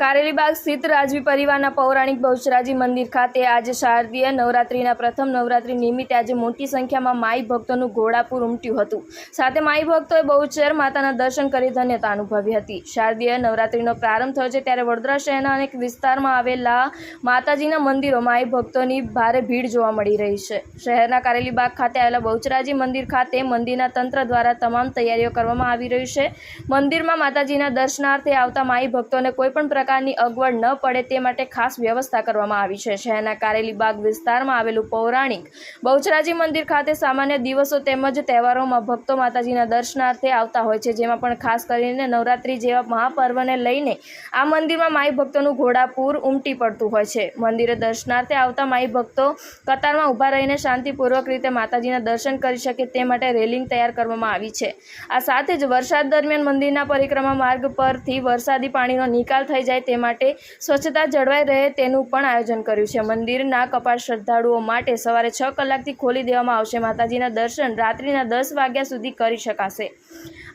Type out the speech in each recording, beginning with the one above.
કારેલીબાગ સ્થિત રાજવી પરિવારના પૌરાણિક બહુચરાજી મંદિર ખાતે આજે શારદીય નવરાત્રિના પ્રથમ નવરાત્રિ નિમિત્તે આજે મોટી સંખ્યામાં માઈ ભક્તોનું ઘોડાપુર ઉમટ્યું હતું. સાથે માઈ ભક્તોએ બહુચર માતાના દર્શન કરી ધન્યતા અનુભવી હતી. શારદીય નવરાત્રિનો પ્રારંભ થયો છે ત્યારે વડોદરા શહેરના અનેક વિસ્તારમાં આવેલા માતાજીના મંદિરો માઈ ભક્તોની ભારે ભીડ જોવા મળી રહી છે. શહેરના કારેલીબાગ ખાતે આવેલા બહુચરાજી મંદિર ખાતે મંદિરના તંત્ર દ્વારા તમામ તૈયારીઓ કરવામાં આવી રહી છે. મંદિરમાં માતાજીના દર્શનાર્થે આવતા માઈ ભક્તોને કોઈપણ પ્રકારની અગવડ ન પડે તે માટે ખાસ વ્યવસ્થા કરવામાં આવી છે. શહેરના કારેલીબાગ વિસ્તારમાં આવેલું પૌરાણિક બહુચરાજી મંદિર ખાતે સામાન્ય દિવસો તેમજ તહેવારોમાં ભક્તો માતાજીના દર્શનાર્થે આવતા હોય છે. જેમાં પણ ખાસ કરીને નવરાત્રિ જેવા મહાપર્વને લઈને આ મંદિરમાં માઈ ભક્તોનું ઘોડાપૂર ઉમટી પડતું હોય છે. મંદિરે દર્શનાર્થે આવતા માઈ ભક્તો કતારમાં ઊભા રહીને શાંતિપૂર્વક રીતે માતાજીના દર્શન કરી શકે તે માટે રેલિંગ તૈયાર કરવામાં આવી છે. આ સાથે જ વરસાદ દરમિયાન મંદિરના પરિક્રમા માર્ગ પરથી વરસાદી પાણીનો નિકાલ થઈ જાય તે માટે સ્વચ્છતા જળવાઈ રહે તેનું પણ આયોજન કર્યું છે. મંદિરના કપાટ શ્રદ્ધાળુઓ માટે સવારે છ કલાકથી ખોલી દેવામાં આવશે. માતાજીના દર્શન રાત્રિના દસ વાગ્યા સુધી કરી શકાશે.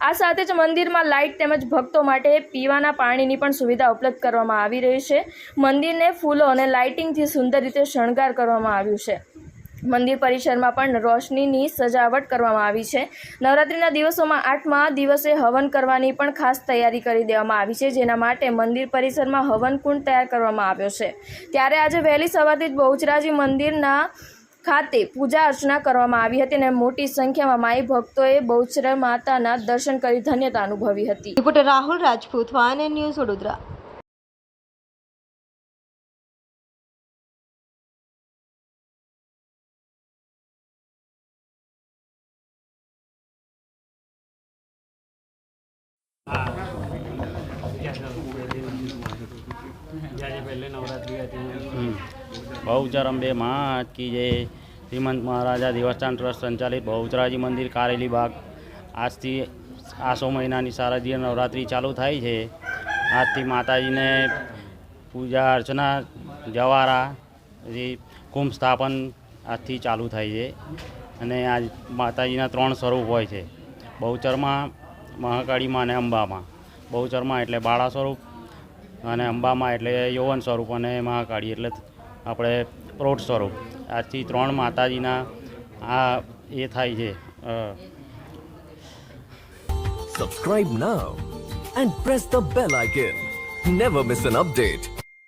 આ સાથે જ મંદિરમાં લાઇટ તેમજ ભક્તો માટે પીવાના પાણીની પણ સુવિધા ઉપલબ્ધ કરવામાં આવી રહી છે. મંદિરને ફૂલો અને લાઇટિંગથી સુંદર રીતે શણગાર કરવામાં આવ્યું છે. મંદિર પરિસરમાં પણ રોશનીની સજાવટ કરવામાં આવી છે. નવરાત્રિના દિવસોમાં આઠમા દિવસે હવન કરવાની પણ ખાસ તૈયારી કરી દેવામાં આવી છે, જેના માટે મંદિર પરિસરમાં હવન કુંડ તૈયાર કરવામાં આવ્યો છે. ત્યારે આજે વહેલી સવારથી જ બહુચરાજી મંદિરના ખાતે પૂજા અર્ચના કરવામાં આવી હતી અને મોટી સંખ્યામાં માઈ ભક્તોએ બહુચરા માતાના દર્શન કરી ધન્યતા અનુભવી હતી. રિપોર્ટર રાહુલ રાજપૂત, વાયન ન્યૂઝ વડોદરા. જ્યારે બે નવરાત્રિ હતી હમ. બહુચર અંબે મા કી જય. શ્રીમંત મહારાજા દેવસ્થાન ટ્રસ્ટ સંચાલિત બહુચરાજી મંદિર કારેલી બાગ. આજથી આસો મહિનાની શારદીય નવરાત્રિ ચાલુ થાય છે. આજથી માતાજીને પૂજા અર્ચના, જવારા કુંભ સ્થાપન આજથી ચાલુ થાય છે. અને આજ માતાજીના ત્રણ સ્વરૂપ હોય છે. બહુચરમાં મહાકાળીમાં અને અંબામાં. બહુચરમાં એટલે બાળા સ્વરૂપ અને અંબામાં એટલે યૌવન સ્વરૂપ અને મહાકાળી એટલે આપણે પ્રૌઢ સ્વરૂપ. આજથી ત્રણ માતાજીના આ એ થાય છે subscribe now and press the bell icon never miss an update.